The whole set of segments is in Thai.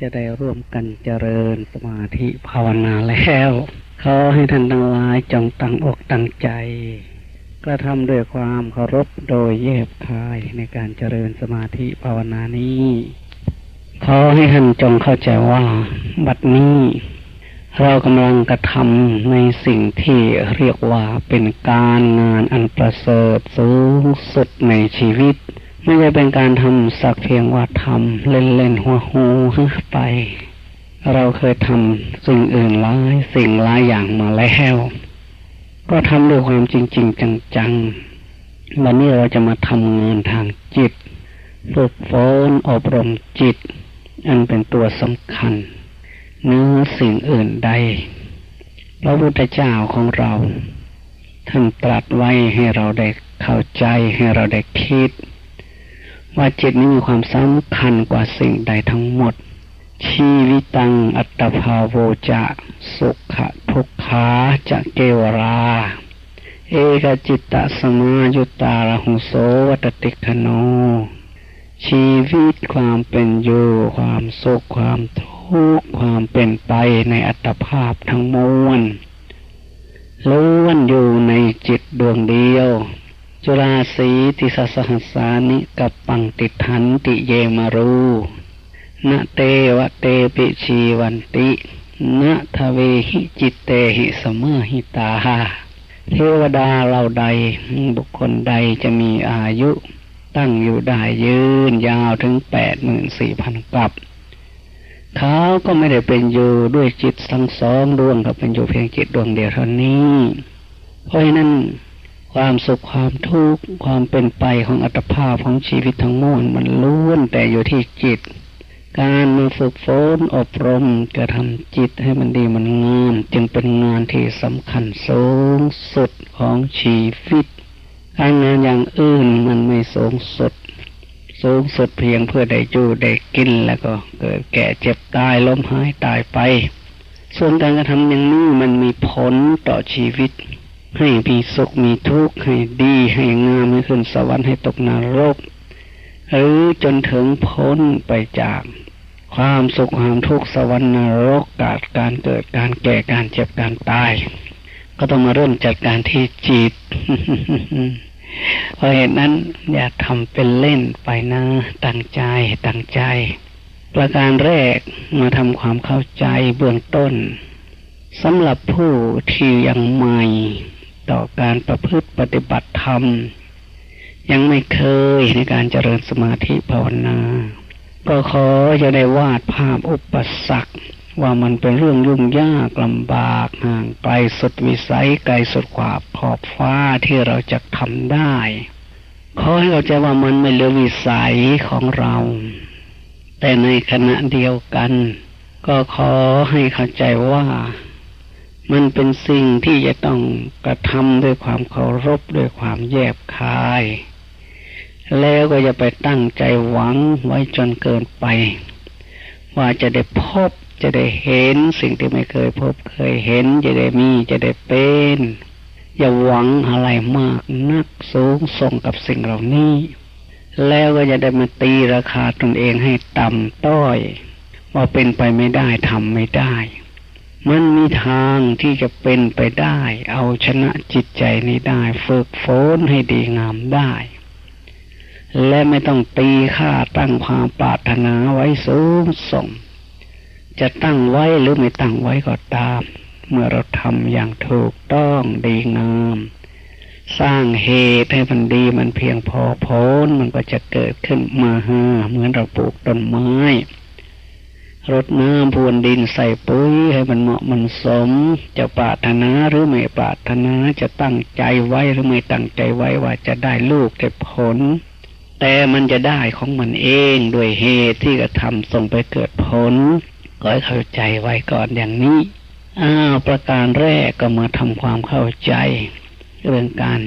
จะได้ร่วมกันเจริญสมาธิภาวนาแล้วขอให้ท่านทั้งหลายจงตั้งอกตั้งใจ กระทำด้วยความเคารพโดยเย็บคายในการเจริญสมาธิภาวนานี้ขอให้ท่านจงเข้าใจว่า บัดนี้ เรากำลังกระทำในสิ่งที่เรียกว่าเป็นการงานอันประเสริฐสูงสุดในชีวิต ไม่ใช่เป็นการทำสักเพียงว่าทำเล่นๆหัวหูไป เราเคยทำสิ่งอื่นหลายสิ่งหลายอย่างมาแล้ว ก็ทำด้วยความจริง ๆ จังๆวันนี้เราจะมาทำงานทางจิตฝึกฝนอบรมจิต อันเป็นตัวสำคัญเนื้อสิ่งอื่นใดพระพุทธเจ้าของเรา ท่านตรัสไว้ให้เราได้เข้าใจให้เราได้คิด ว่าจิตนี้มีความสำคัญกว่าสิ่งใดทั้งหมด ชีวิตังอัตภาโวจะสุขทุกขาจะเกวรา เอกจิตตสมายุตาระหุโสวัตติคโน ชีวิตความเป็นอยู่ความสุขความทุกข์ความเป็นไปในอัตภาพทั้งมวลล้วนอยู่ในจิตดวงเดียว จุราสีติสสหัสานิกับปังติทันติเยมารูนะเตวะเตปิชีวันตินะทเวหิจิตเตหิสมหิตาเทวดาเราใดบุคคลใดจะมีอายุ ตั้งอยู่ได้ยืนยาวถึงแปดหมื่นสี่พันกับเขาก็ไม่ได้เป็นอยู่ด้วยจิตทั้งสองดวงกับเป็นอยู่เพียงจิตดวงเดียวเท่านี้ เพราะฉะนั้น ความสุขความทุกข์ความเป็นไปของอัตภาพของชีวิตทั้งมวลมันล้วนแต่อยู่ที่จิต การมาฝึกฝนอบรมกระทำจิตให้มันดีมันงามจึงเป็นงานที่สำคัญสูงสุดของชีวิตการงานอย่างอื่นมันไม่สูงสุด สูงสุดเพียงเพื่อได้อยู่ได้กินแล้วก็เกิดแก่เจ็บตายล้มหายตายไป ส่วนการกระทำอย่างนี้มันมีผลต่อชีวิต ให้มีสุขมีทุกข์ให้ดีให้งามให้ขึ้นสวรรค์ให้ตกนรก หรือจนถึงพ้นไปจาก ความสุขความทุกข์สวรรค์นรกกาดการเกิดการแก่การเจ็บการตาย ก็ต้องมาเริ่มจัดการที่จิตเพราะเหตุนั้นอย่าทำเป็นเล่นไปนะตั้งใจตั้งใจ ประการแรกมาทำความเข้าใจเบื้องต้นสำหรับผู้ที่ยังใหม่ ต่อการประพฤติปฏิบัติธรรม ยังไม่เคยในการเจริญสมาธิภาวนา ก็ขอจะได้วาดภาพอุปสรรคว่ามันเป็นเรื่องยุ่งยากลำบากห่างไกลสุดวิสัยไกลสุดกว่าขอบฟ้าที่เราจะทำได้ขอให้เราใจว่ามันไม่เหลือวิสัยของเรา แต่ในขณะเดียวกัน ก็ขอให้เข้าใจว่า มันเป็นสิ่งที่จะต้องกระทำด้วยความเคารพด้วยความแยบคาย แล้วก็จะไปตั้งใจหวังไว้จนเกินไป ว่าจะได้พบจะได้เห็นสิ่งที่ไม่เคยพบเคยเห็น จะได้มีจะได้เป็น อย่าหวังอะไรมากนักสูงส่งกับสิ่งเหล่านี้ แล้วก็จะได้มาตีราคาตนเองให้ต่ำต้อย ว่าเป็นไปไม่ได้ทำไม่ได้ มันมีทางที่จะเป็นไปได้ เอาชนะจิตใจนี้ได้ ฝึกฝนให้ดีงามได้ และไม่ต้องตีค่าตั้งความปรารถนาไว้สูงส่ง จะตั้งไว้หรือไม่ตั้งไว้ก็ตาม เมื่อเราทำอย่างถูกต้องดีงาม สร้างเหตุให้มันดีมันเพียงพอพ้นมันก็จะเกิดขึ้นมาฮาเหมือนเราปลูกต้นไม้ รดน้ำพรวนดินใส่ปุ๋ยให้มันเหมาะมันสม จะปรารถนาหรือไม่ปรารถนาจะตั้งใจไว้หรือไม่ตั้งใจไว้ว่าจะได้ลูกได้ผล แต่มันจะได้ของมันเองด้วยเหตุที่กระทำส่งไปเกิดผลก็ให้เข้าใจไว้ก่อนอย่างนี้อ้าวประการแรกก็มาทำความเข้าใจ เรื่องการ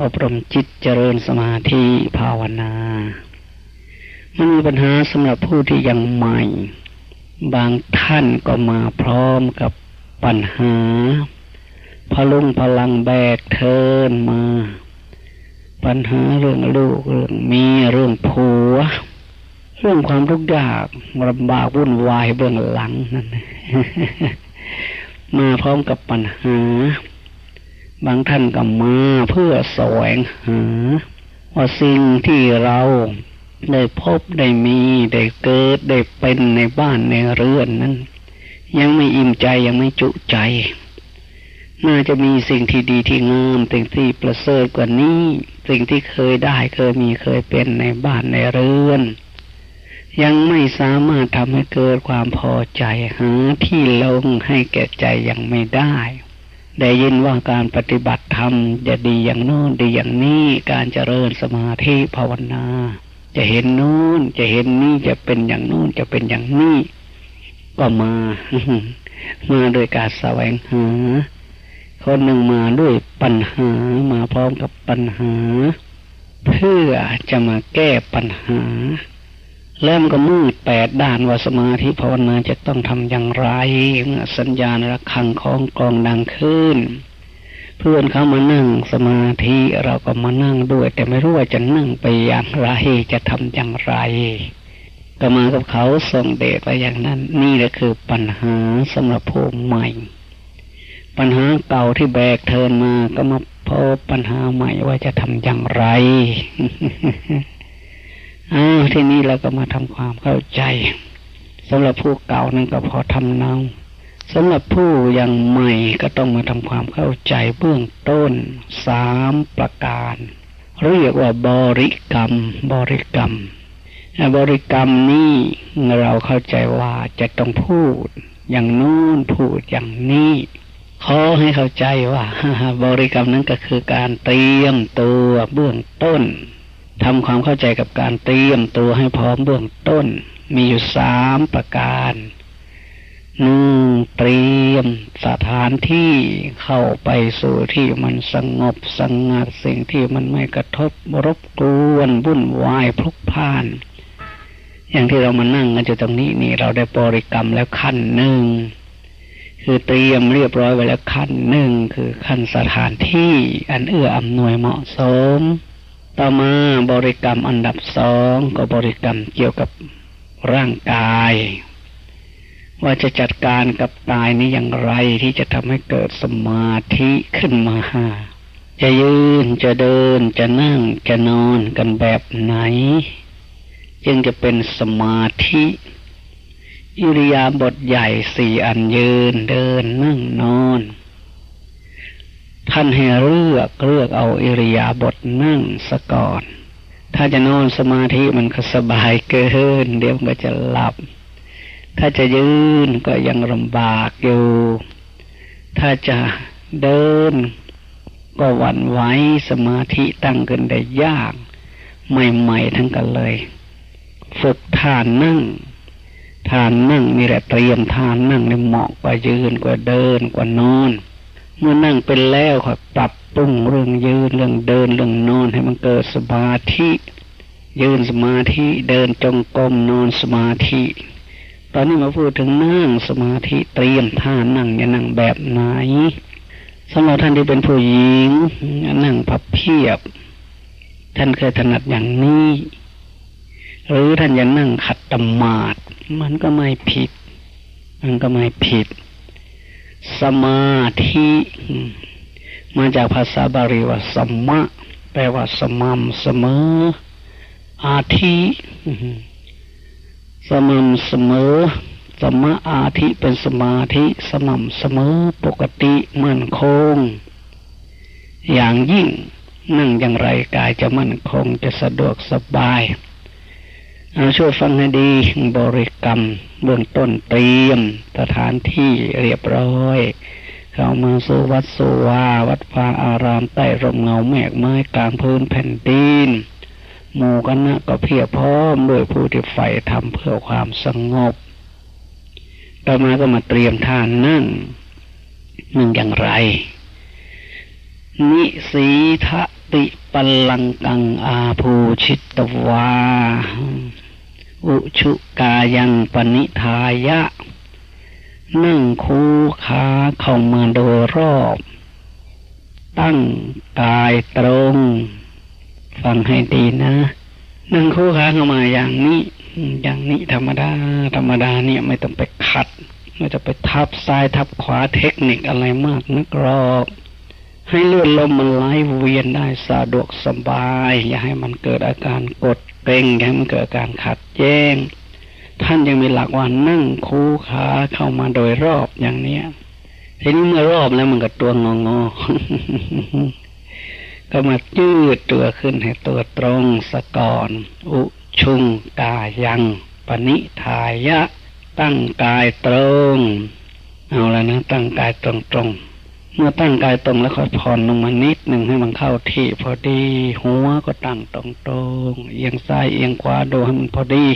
อบรมจิตเจริญสมาธิภาวนา มันมีปัญหาสำหรับผู้ที่ยังใหม่ บางท่านก็มาพร้อมกับปัญหา พลุงพลังแบกเทินมา ปัญหาเรื่องลูก เรื่องเมียเรื่องผัว เรื่องความทุกข์ยากลำบากวุ่นวายเบื้องหลังนั่นมาพร้อมกับปัญหา บางท่านก็มาเพื่อแสวงหาว่าสิ่งที่เรา ได้พบได้มีได้เกิดได้เป็นในบ้านในเรือนนั้น ยังไม่อิ่มใจยังไม่จุใจ น่าจะมีสิ่งที่ดีที่งามสิ่งที่ประเสริฐกว่านี้ สิ่งที่เคยได้เคยมีเคยเป็นในบ้านในเรือน ยังไม่สามารถทำให้เกิดความพอใจหาที่ลงให้แก่ใจยังไม่ได้ได้ยินว่าการปฏิบัติธรรมจะดีอย่างโน้นดีอย่างนี้การเจริญสมาธิภาวนา จะเห็นโน้นจะเห็นนี่จะเป็นอย่างโน้นจะเป็นอย่างนี้ก็มา มาโดยการแสวงหา คนหนึ่งมาด้วยปัญหามาพร้อมกับปัญหา เพื่อจะมาแก้ปัญหา แล้วมันก็มืดแปดด้านว่าสมาธิภาวนาจะต้องทำอย่างไรเมื่อสัญญาณระฆังของกองดังขึ้น เพื่อนเขามานั่งสมาธิเราก็มานั่งด้วย แต่ไม่รู้ว่าจะนั่งไปอย่างไรจะทำอย่างไร ก็มากับเขาส่งเดชไปอย่างนั้น นี่แหละคือปัญหาสำหรับผู้ใหม่ ปัญหาเก่าที่แบกเทินมาก็มาพบปัญหาใหม่ว่าจะทำอย่างไรอ้าวทีนี้เราก็มาทำความเข้าใจสำหรับผู้เก่านั่นก็พอทำเนา สำหรับผู้ยังใหม่ก็ต้องมาทำความเข้าใจเบื้องต้นสามประการ เรียกว่าบริกรรม บริกรรม บริกรรมนี้เราเข้าใจว่าจะต้องพูด อย่างนู้นพูดอย่างนี้ขอให้เข้าใจว่าบริกรรมนั้นก็คือการเตรียมตัวเบื้องต้นทำความเข้าใจกับการเตรียมตัวให้พร้อมเบื้องต้น มีอยู่สามประการ หนึ่งเตรียมสถานที่เข้าไปสู่ที่มันสงบสงัดสิ่งที่มันไม่กระทบรบกวนวุ่นวายพลุกพล่าน อย่างที่เรามานั่งกันอยู่ตรงนี้นี่เราได้บริกรรมแล้วขั้นหนึ่งคือเตรียมเรียบร้อยไว้แล้วขั้นหนึ่งคือขั้นสถานที่อันเอื้ออำนวยเหมาะสม ต่อมาบริกรรมอันดับสองก็บริกรรมเกี่ยวกับร่างกาย ว่าจะจัดการกับกายนี้อย่างไรที่จะทำให้เกิดสมาธิขึ้นมาจะยืนจะเดินจะนั่งจะนอนกันแบบไหน จึงจะเป็นสมาธิอิริยาบถใหญ่สี่อันยืนเดินนั่งนอน ท่านให้เลือกเลือกเอาอิริยาบถนั่งสะก่อน ถ้าจะนอนสมาธิมันก็สบายเกิน เดี๋ยวมันก็จะหลับ ถ้าจะยืนก็ยังลำบากอยู่ ถ้าจะเดิน ก็หวั่นไหวสมาธิตั้งขึ้นได้ยาก ใหม่ๆทั้งกันเลย ฝึกทานนั่งทานนั่งนี่แหละเตรียมทานนั่งในเหมาะกว่ายืนกว่าเดินกว่านอน เมื่อนั่งเป็นแล้วก็ปรับปรุงเรื่องยืนเรื่องเดินเรื่องนอนให้มันเกิดสมาธิ ยืนสมาธิเดินจงกรมนอนสมาธิ ตอนนี้มาพูดถึงนั่งสมาธิเตรียมท่านั่งจะนั่งแบบไหนสำหรับท่านที่เป็นผู้หญิงนั่งพับเพียบ ท่านเคยถนัดอย่างนี้ หรือท่านจะนั่งขัดตมาดมันก็ไม่ผิด มันก็ไม่ผิด สมาธิมาจากภาษาบาลีว่าสมะ แปลว่าสม่ำเสมอ อาทิ สม่ำเสมอสมะอาทิเป็นสมาธิสม่ำเสมอปกติมั่นคง อย่างยิ่งนั่งอย่างไรกายจะมั่นคงจะสะดวกสบายเอาช่วยฟังให้ดีบริกรรมเบื้องต้นเตรียมสถานที่เรียบร้อยเข้ามาสู่วัดสุวาวัดฟ้าอารามใต้ร่มเงาแมกไม้กลางพื้นแผ่นดิน หมู่คณะก็เพียบพร้อมด้วยผู้ที่ใฝ่ทำเพื่อความสงบ ต่อมาก็มาเตรียมทานนั่งนั่งอย่างไร นิสีทะติปลลังกังอาภูชิตวา อุชุกายังปณิทายะ นั่งคูขาเข้ามาโดยรอบ ตั้งกายตรง ฟังให้ดีนะ นั่งคู่ขาเข้ามาอย่างนี้ อย่างนี้ธรรมดา ธรรมดาเนี่ยไม่ต้องไปขัด ไม่ต้องไปทับซ้ายทับขวาเทคนิคอะไรมากนักหรอกให้เลือดลมมันไหลเวียนได้สะดวกสบาย อย่าให้มันเกิดอาการกดเกร็งอย่าให้มันเกิดอาการขัดแย้งท่านยังมีหลักว่านั่งคูขาเข้ามาโดยรอบอย่างเนี้ยทีนี้เมื่อรอบแล้วมันก็ตัวงองอ ก็มายืดตัวขึ้นให้ตัวตรงสะก่อน อุชุงกายังปณิทายะ ตั้งกายตรง เอาแล้วนะตั้งกายตรงตรงเมื่อตั้งกายตรงแล้วค่อยผ่อนลงมานิดหนึ่งให้มันเข้าที่พอดี หัวก็ตั้งตรงตรงเอียงซ้ายเอียงขวาดูให้มันพอดี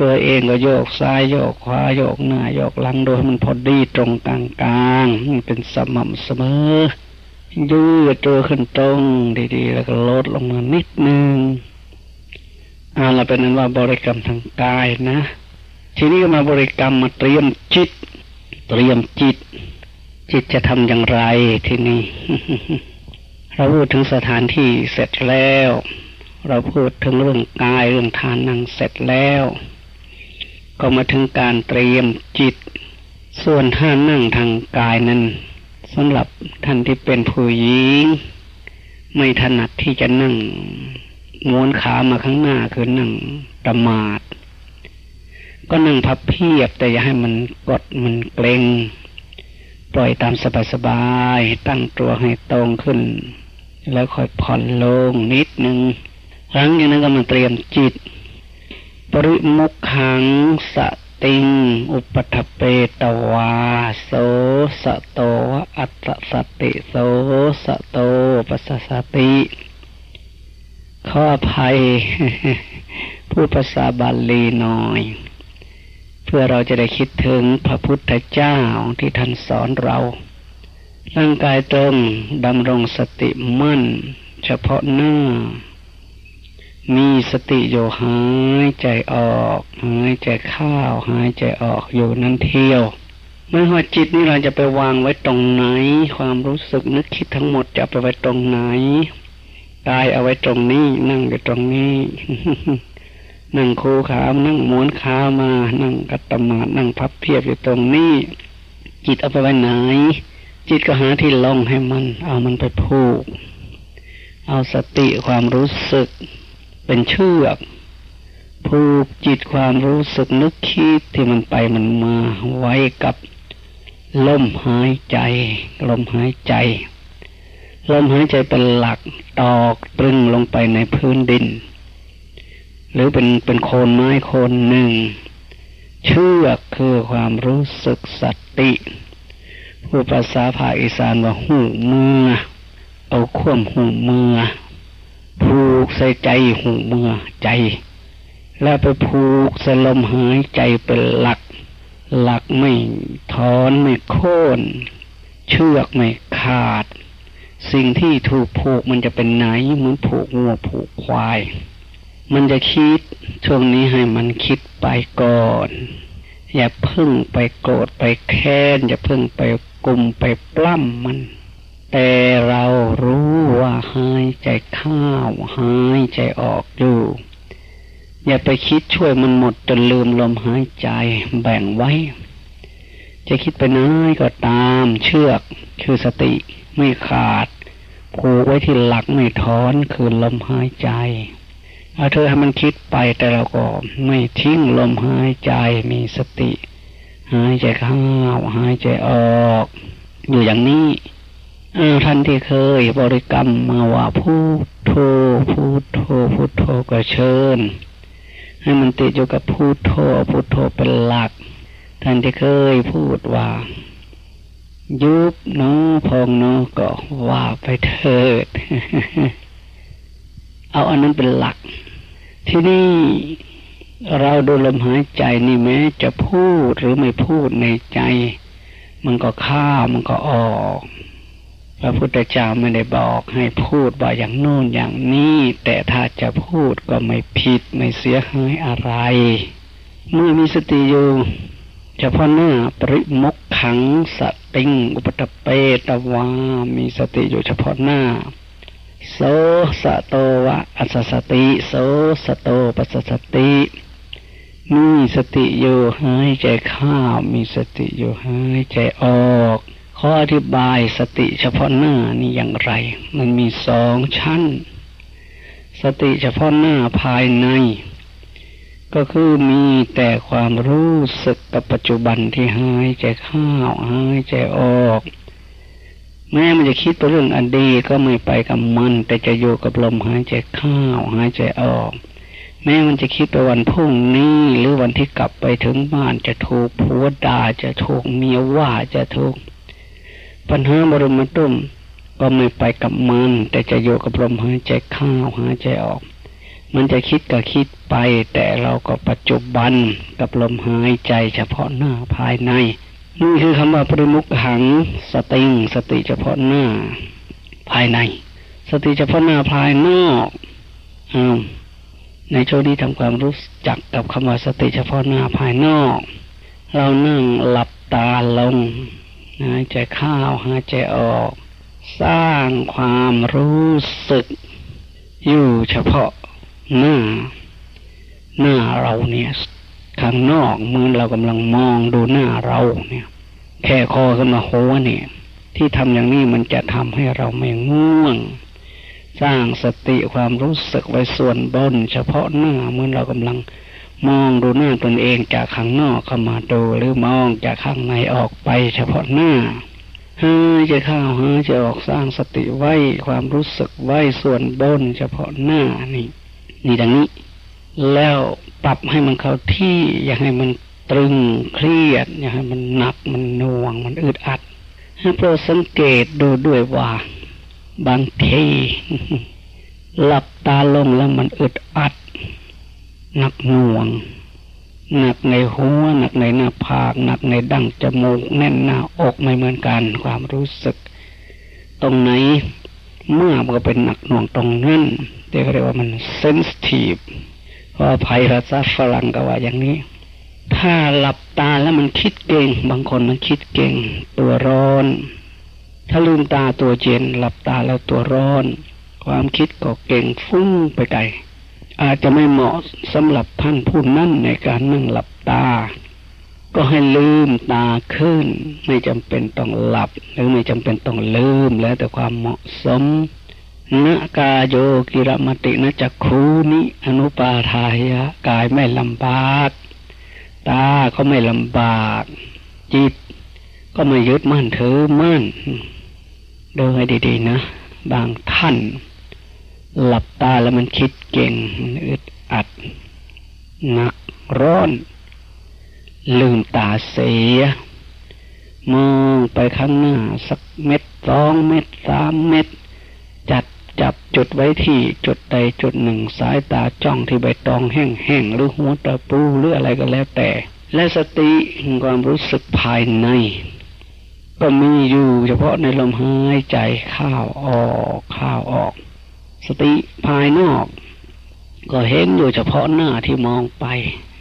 ตัวเองก็โยกซ้ายโยกขวาโยกหน้าโยกหลังดูให้มันพอดีตรงกลางกลางเป็นสม่ำเสมอ ยืดตัวขึ้นตรงดีๆ แล้วก็ลดลงมานิดนึงอ่าเราเป็นนั้นว่าบริกรรมทางกายนะ ทีนี้ก็มาบริกรรมมาเตรียมจิต เตรียมจิต จิตจะทำอย่างไรทีนี้เราพูดถึงสถานที่เสร็จแล้ว เราพูดถึงเรื่องกายเรื่องทานนั่งเสร็จแล้ว ก็มาถึงการเตรียมจิต ส่วนท่านั่งทางกายนั้น สำหรับท่านที่เป็นผู้หญิง ไม่ถนัดที่จะนั่งม้วนขามาข้างหน้าคือนั่งประมาท ก็นั่งพับเพียบแต่อย่าให้มันกดมันเกร็ง ปล่อยตามสบายๆตั้งตัวให้ตรงขึ้น แล้วค่อยผ่อนลงนิดนึงหลังจากนั้นก็มาเตรียมจิต ปริมุขขังส ติง อุปทเปตวาโสสโตอัตสติโสสโตปัสสติ ขออภัยพูดภาษาบาลีหน่อย เพื่อเราจะได้คิดถึงพระพุทธเจ้าที่ท่านสอนเรา ร่างกายตรงดำรงสติมั่น เฉพาะหน้า มีสติอยู่หายใจออก หายใจเข้าหายใจออกอยู่นั่นเที่ยวไม่ว่าจิตนี่เราจะไปวางไว้ตรงไหน ความรู้สึกนึกคิดทั้งหมดจะไปไว้ตรงไหนกายเอาไว้ตรงนี้ นั่งอยู่ตรงนี้ นั่งคูขานั่งม้วนขามา นั่งกัตตมานั่งพับเพียบอยู่ตรงนี้ จิตเอาไปไว้ไหน จิตก็หาที่ลองให้มัน เอามันไปผูก เอาสติความรู้สึก เป็นเชือกผูกจิตความรู้สึกนึกคิดที่มันไปมันมาไว้กับลมหายใจ ลมหายใจ ลมหายใจเป็นหลักตอกตรึงลงไปในพื้นดิน หรือเป็นเป็นโคนไม้โคนหนึ่ง เชือกคือความรู้สึกสติผู้ภาษาภาคอีสานว่าหูเมือเอาข่วมหูเมือ ผูกใส่ใจหูเมื่อใจ แล้วไปผูกใส่ลมหายใจเป็นหลัก หลักไม่ถอนไม่โค่นเชือกไม่ขาด สิ่งที่ถูกผูกมันจะเป็นไหนเหมือนผูกงัวผูกควาย มันจะคิดช่วงนี้ให้มันคิดไปก่อนอย่าพึ่งไปโกรธไปแค้นอย่าพึ่งไปกลุ่มไปปล้ำมัน แต่เรารู้ว่าหายใจเข้าหายใจออกอยู่ อย่าไปคิดช่วยมันหมดจนลืมลมหายใจแบ่งไว้ จะคิดไปน้อยก็ตามเชือกคือสติไม่ขาดผูกไว้ที่หลักไม่ถอนคือลมหายใจเอาเธอให้มันคิดไปแต่เราก็ไม่ทิ้งลมหายใจมีสติ หายใจเข้าหายใจออก อยู่อย่างนี้ ท่านที่เคยบริกรรมมาว่าพูดโทพูดโทพูดโทก็เชิญ ให้มันติดอยู่กับพูดโทพูดโทเป็นหลัก ท่านที่เคยพูดว่า ยุบเนาะพองเนาะก็ว่าไปเถิด เอาอันนั้นเป็นหลัก ที่นี่เราดูลมหายใจนี่แม้จะพูดหรือไม่พูดในใจ มันก็ข้ามันก็ออก พระพุทธเจ้าไม่ได้บอกให้พูดว่าอย่างโน้นอย่างนี้ แต่ถ้าจะพูดก็ไม่ผิดไม่เสียหายอะไร เมื่อมีสติอยู่เฉพาะหน้าปริมกขังสติงอุปตะเปตวามีสติอยู่เฉพาะหน้าโสสโตวะอัสสติโสสโตปัสสติมีสติอยู่หายใจเข้ามีสติอยู่หายใจออก ขออธิบายสติเฉพาะหน้านี่อย่างไร มันมีสองชั้น สติเฉพาะหน้าภายใน ก็คือมีแต่ความรู้สึกกับปัจจุบันที่หายใจเข้าหายใจออก แม้มันจะคิดไปเรื่องอดีตก็ไม่ไปกับมัน แต่จะอยู่กับลมหายใจเข้าหายใจออก แม้มันจะคิดไปวันพรุ่งนี้ หรือวันที่กลับไปถึงบ้านจะถูกผัวด่าจะถูกเมียว่าจะถูก ปัญหาบรมตุ่มก็ไม่ไปกับมัน แต่จะอยู่กับลมหายใจเข้าหายใจออก มันจะคิดก็คิดไป แต่เราก็ปัจจุบันกับลมหายใจเฉพาะหน้าภายในนี่คือคำว่าปริมุขหังสติงสติเฉพาะหน้าภายใน สติเฉพาะหน้าภายนอกอ้าวในโชนี้ทำความรู้จักกับคำว่าสติเฉพาะหน้าภายนอก เรานั่งหลับตาลง หายใจเข้าหายใจออก สร้างความรู้สึก อยู่เฉพาะหน้า หน้าเราเนี่ยข้างนอกมือเรากำลังมองดูหน้าเราเนี่ย แค่คอขึ้นมาหัวเนี่ย ที่ทำอย่างนี้มันจะทำให้เราไม่ง่วง สร้างสติความรู้สึกไว้ส่วนบน เฉพาะหน้าเมื่อเรากำลัง มองดูหน้าตนเองจากข้างนอกเข้ามาดูหรือมองจากข้างในออกไปเฉพาะหน้าหายใจเข้าหายใจออกสร้างสติไว้ความรู้สึกไว้ส่วนบนเฉพาะหน้านี่ นี่ดังนี้ แล้วปรับให้มันเข้าที่ อย่าให้มันตรึงเครียด อย่าให้มันหนักมันน่วง มันอึดอัดให้โปรสังเกตดูด้วยว่า บางทีหลับตาลงแล้วมันอึดอัด หนักหน่วง หนักในหัว หนักในหน้าผากหนักในดั้งจมูก แน่นหน้าอกไม่เหมือนกันความรู้สึก ตรงไหนเมื่อมันก็เป็นหนักหน่วงตรงนั้นเรียกว่ามันเซนซิทีฟว่าภัยภาษาฝรั่งก็ว่าอย่างนี้ ถ้าหลับตาแล้วมันคิดเก่ง บางคนมันคิดเก่ง ตัวร้อน ถ้าลืมตาตัวเย็นหลับตาแล้วตัวร้อน ความคิดก็เก่งฟุ้งไปไกล อาจจะไม่เหมาะสำหรับท่านผู้นั่นในการนั่งหลับตา ก็ให้ลืมตาขึ้น ไม่จำเป็นต้องหลับ หรือไม่จำเป็นต้องลืมแล้วแต่ความเหมาะสมนกาโยกิรมตินจักคูนิอนุปาทายะกายไม่ลำบาก ตาก็ไม่ลำบาก จิต ก็ไม่ยึดมั่นถือมั่นดูให้ดีๆนะ บางท่าน หลับตาแล้วมันคิดเก่งอึดอัดหนักร้อน ลืมตาเสีย มองไปข้างหน้า สักเม็ดสองเม็ดสามเม็ด จัดจับจุดไว้ที่จุดใดจุดหนึ่งสายตาจ้องที่ใบตองแห้งๆหรือหัวตะปูหรืออะไรก็แล้วแต่ และสติความรู้สึกภายใน ก็มีอยู่เฉพาะในลมหายใจเข้าออกเข้าออก สติภายนอก ก็เห็นอยู่เฉพาะหน้าที่มองไป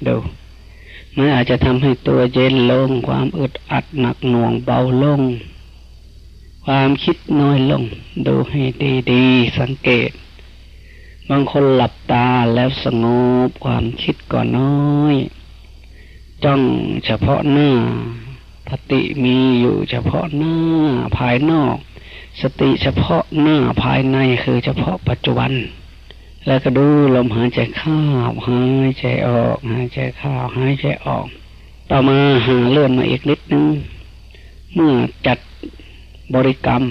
ดูมันอาจจะทำให้ตัวเย็นลง ความอึดอัดหนักหน่วงเบาลง ความคิดน้อยลง ดูให้ดีๆสังเกต บางคนหลับตาแล้วสงบความคิดก็น้อย จ้องเฉพาะหน้าสติมีอยู่เฉพาะหน้าภายนอก สติเฉพาะหน้าภายในคือเฉพาะปัจจุบัน แล้วก็ดูลมหายใจเข้าหายใจออก หายใจเข้าหายใจออก ต่อมาหาเลื่อนมาอีกนิดนึง เมื่อจัดบริกรรม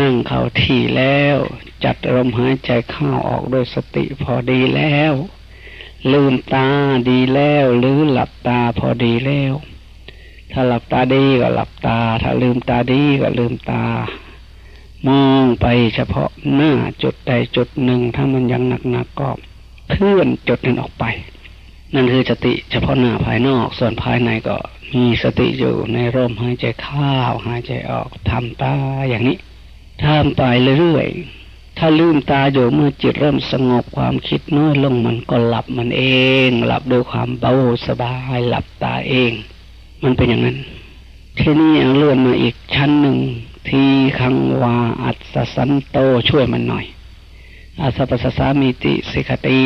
นั่งเข้าที่แล้ว จัดลมหายใจเข้าออกด้วยสติพอดีแล้ว ลืมตาดีแล้ว หรือหลับตาพอดีแล้ว ถ้าหลับตาดีก็หลับตา ถ้าลืมตาดีก็ลืมตา มองไปเฉพาะหน้าจุดใดจุดหนึ่ง ถ้ามันยังหนักๆก็เคลื่อนจุดนั้นออกไป นั่นคือสติเฉพาะหน้าภายนอก ส่วนภายในก็มีสติอยู่ในร่มหายใจเข้าหายใจออกทำตาอย่างนี้ทำไปเรื่อยๆถ้าลืมตาอยู่เมื่อจิตเริ่มสงบความคิดน้อยลงมันก็หลับมันเอง หลับด้วยความเบาสบายหลับตาเอง มันเป็นอย่างนั้นทีนี้เอาเลื่อนมาอีกชั้นหนึ่ง ทีขังวาอัศสันโตช่วยมันหน่อยอาสปัสสามีติสิกติ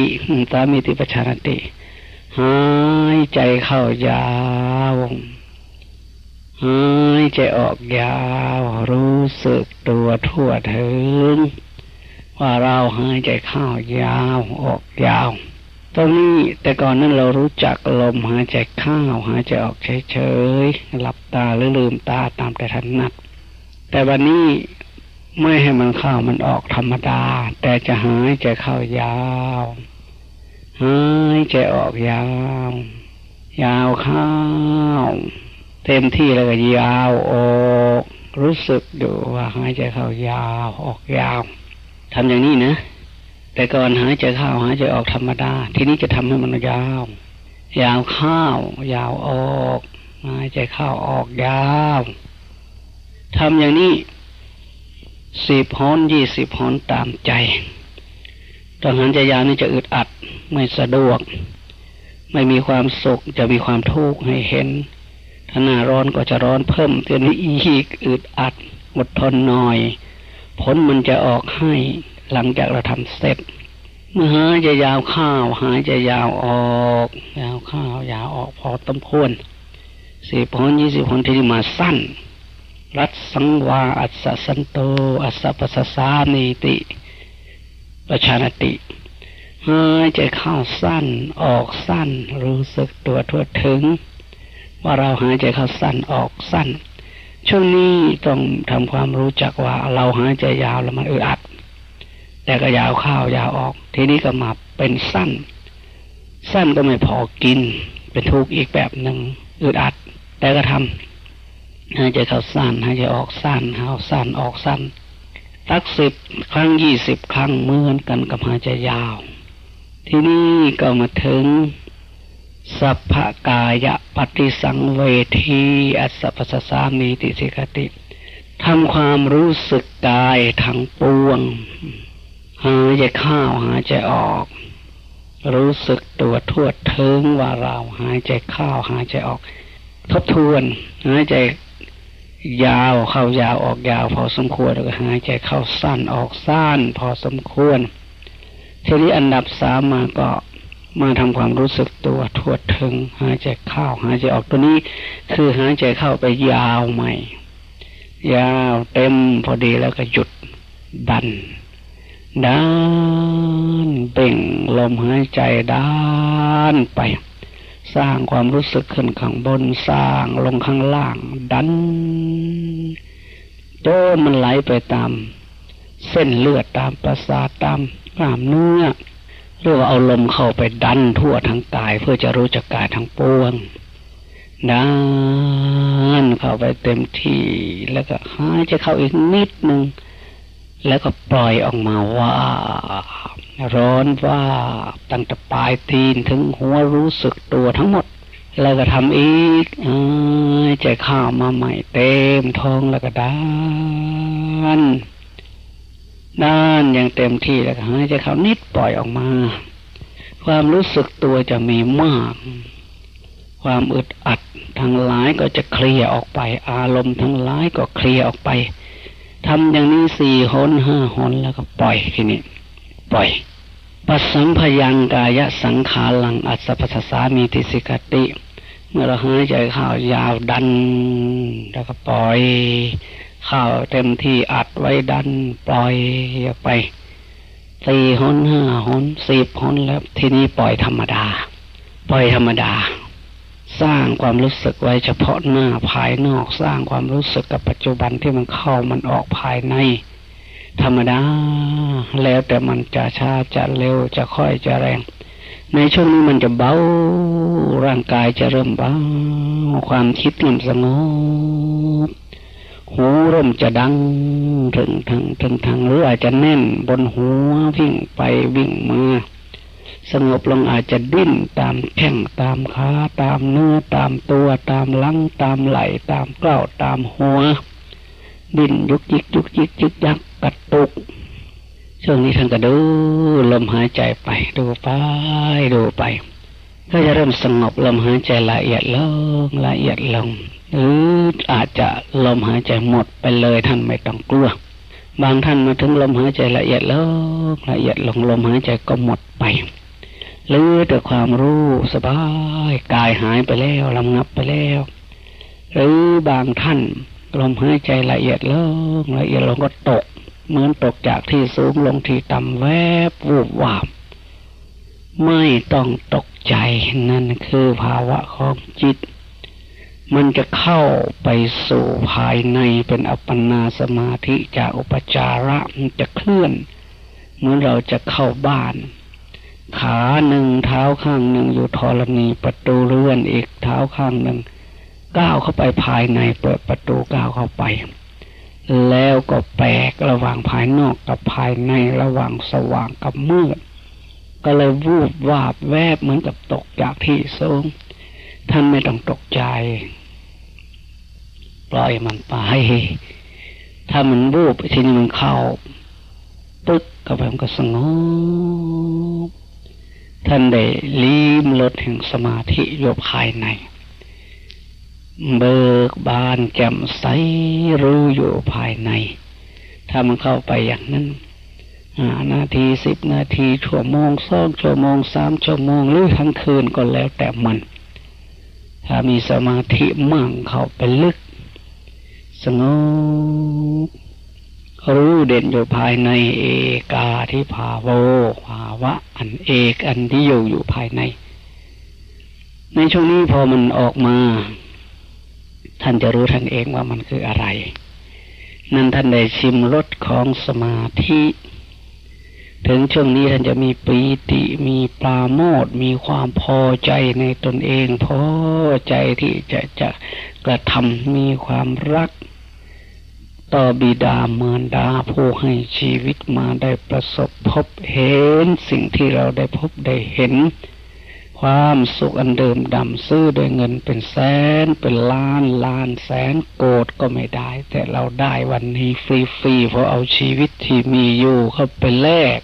สามีติปชานติ หายใจเข้ายาวหายใจออกยาว รู้สึกตัวทั่วถึง ว่าเราหายใจเข้ายาวออกยาว ตรงนี้แต่ก่อนนั้นเรารู้จักลมหายใจเข้าหายใจออกเฉยๆหลับตาหรือลืมตาตามแต่ถนัด แต่วันนี้ไม่ให้มันเข้ามันออกธรรมดา แต่จะหายใจเข้ายาวหายใจออกยาว ยาวเข้า เต็มที่แล้วก็ยาวออกรู้สึกดูว่าหายใจเข้ายาวออกยาวทำอย่างนี้นะ แต่ก่อนหายใจเข้าหายใจออกธรรมดา ทีนี้จะทำให้มันยาว ยาวเข้ายาวออกหายใจเข้าออกยาวทำอย่างนี้สิบหอนยี่สิบหอนตามใจตอนหันใจยาวนี่จะอึดอัดไม่สะดวก ไม่มีความสุขจะมีความทุกข์ให้เห็นถ้าหน้าร้อนก็จะร้อนเพิ่มเตือนอีกอึดอัดอดทนหน่อย ผลมันจะออกให้ หลังจากเราทำเสร็จเมื่อหายใจยาวข้าวหายใจยาวออก ยาวข้าวยาวออกพอต้มควรสี่พนยี่สิบพนที่มาสั้น รัดสังวา อัศสันโต อัศปัสสานีติประชานติหายใจเข้าสั้นออกสั้น รู้สึกตัวทั่วถึง ว่าเราหายใจเข้าสั้นออกสั้น ช่วงนี้ต้องทำความรู้จักว่าเราหายใจยาวแล้วมันอึดอัด แต่ก็ยาวข้าวยาวออก ทีนี้ก็มาเป็นสั้น สั้นก็ไม่พอกิน เป็นทุกข์อีกแบบหนึ่งอึดอัด แต่ก็ทำหายใจเข้าสั้นหายใจออกสั้นเข้าสั้นออกสั้นสักสิบครั้งยี่สิบครั้งเหมือนกันกับหายใจยาว ทีนี้ก็มาถึงสัพพกายะปฏิสังเวทีอัสสปสสามีติสิกติทำความรู้สึกกายทั้งปวง หายใจเข้าหายใจออก รู้สึกตัวทั่วถึงว่าเราหายใจเข้าหายใจออก ทบทวนหายใจยาวเข้ายาวออกยาว พอสมควรแล้วก็หายใจเข้าสั้นออกสั้น พอสมควร ทีนี้อันดับสามมาก็มาทำความรู้สึกตัวทั่วถึง หายใจเข้าหายใจออกตัวนี้ คือหายใจเข้าไปยาวใหม่ ยาวเต็มพอดีแล้วก็หยุดดัน ดันเบ่งลมหายใจด้านไป สร้างความรู้สึกขึ้นข้างบนสร้างลงข้างล่าง ดันโจนมันไหลไปตาม เส้นเลือดตามประสาทตามกล้ามเนื้อเรียกว่าเอาลมเข้าไปดันทั่วทั้งกาย เพื่อจะรู้จักกายทั้งปวงดันเข้าไปเต็มที่แล้วก็หายใจเข้าอีกนิดหนึ่ง แล้วก็ปล่อยออกมาว่า ร้อนว่าตั้งแต่ปลายตีนถึงหัวรู้สึกตัวทั้งหมด แล้วก็ทำอีกใจข้าวมาใหม่เต็มท้องแล้วก็ด้านด้านอย่างเต็มที่แล้วก็หายใจเข้านิดปล่อยออกมา ความรู้สึกตัวจะมีมาก ความอึดอัดทั้งหลายก็จะเคลียออกไป อารมณ์ทั้งหลายก็เคลียออกไป ทำอย่างนี้สี่หนห้าหนแล้วก็ปล่อยทีนี้ปล่อยปัสสัมพยังกายสังขารังอัศปสสามีติสิกติ เมื่อเราหายใจเข้ายาวดัน แล้วก็ปล่อยเข้าเต็มที่อัดไว้ดัน ปล่อยไปสี่หนห้าหนสิบหนแล้วทีนี้ปล่อยธรรมดา ปล่อยธรรมดา สร้างความรู้สึกไว้เฉพาะหน้าภายนอกสร้างความรู้สึกกับปัจจุบันที่มันเข้ามันออกภายใน ธรรมดา แล้วแต่มันจะช้าจะเร็วจะค่อยจะแรง ในช่วงนี้มันจะเบาร่างกายจะเริ่มเบาความคิดเริ่มสงบหูร่มจะดังถึงทางถึงทางหรืออาจจะแน่นบนหัววิ่งไปวิ่งมา สงบลงอาจจะดิ้นตามแข้งตามขาตามเนื้อตามตัวตามหลังตามไหล่ตามเกล้าตามหัว ดิ้นยุกยิกยุกยิกยึกยักกระตุกช่วงนี้ท่านก็ดูลมหายใจไป ดูไปดูไป ก็จะเริ่มสงบลมหายใจละเอียดลงละเอียดลงหรืออาจจะลมหายใจหมดไปเลยท่านไม่ต้องกลัวบางท่านมาถึงลมหายใจละเอียดลงละเอียดลงลมหายใจก็หมดไป หรือแต่ความรู้สบายกายหายไปแล้วลำงับไปแล้ว หรือบางท่านลมหายใจละเอียดลงละเอียดลงก็ตก เหมือนตกจากที่สูงลงที่ต่ำแวบวูบวาบไม่ต้องตกใจนั่นคือภาวะของจิต มันจะเข้าไปสู่ภายในเป็นอัปปนาสมาธิจากอุปจาระมันจะเคลื่อน เหมือนเราจะเข้าบ้าน ขาหนึ่งเท้าข้างหนึ่งอยู่ธรณีประตูเลื่อนอีกเท้าข้างหนึ่งก้าวเข้าไปภายในเปิดประตูก้าวเข้าไป แล้วก็แปลกระหว่างภายนอกกับภายในระหว่างสว่างกับมืดก็เลยวูบวาบแวบเหมือนกับตกจากที่สูงท่านไม่ต้องตกใจ ปล่อยมันไป ถ้ามันวูบทีนี้มันเข้าปึ๊กก็ไปมันก็สงบ ท่านได้ลีมลดแห่งสมาธิอยู่ภายใน เบิกบานแจ่มใสรู้อยู่ภายใน ถ้ามันเข้าไปอย่างนั้นนาทีสิบนาทีชั่วโมงสองชั่วโมงสามชั่วโมงหรือทั้งคืนก็แล้วแต่มัน ถ้ามีสมาธิมั่งเข้าไปลึก สงบรู้เด่นอยู่ภายในเอกาที่ภาโวภาวะอันเอกอันที่อยู่อยู่ภายใน ในช่วงนี้พอมันออกมา ท่านจะรู้ท่านเองว่ามันคืออะไร นั่นท่านได้ชิมรสของสมาธิ ถึงช่วงนี้ท่านจะมีปีติมีปราโมทมีความพอใจในตนเอง พอใจที่จะจะกระทำมีความรัก ต่อบิดามารดาผู้ให้ชีวิตมาได้ประสบพบเห็น สิ่งที่เราได้พบได้เห็น ความสุขอันเดิมดำซื้อด้วยเงินเป็นแสนเป็นล้านล้านแสนโกดก็ไม่ได้ แต่เราได้วันนี้ฟรีๆเพราะเอาชีวิตที่มีอยู่เข้าไปแลก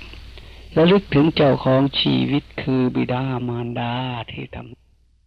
และลึกถึงเจ้าของชีวิตคือบิดามารดาที่ทำ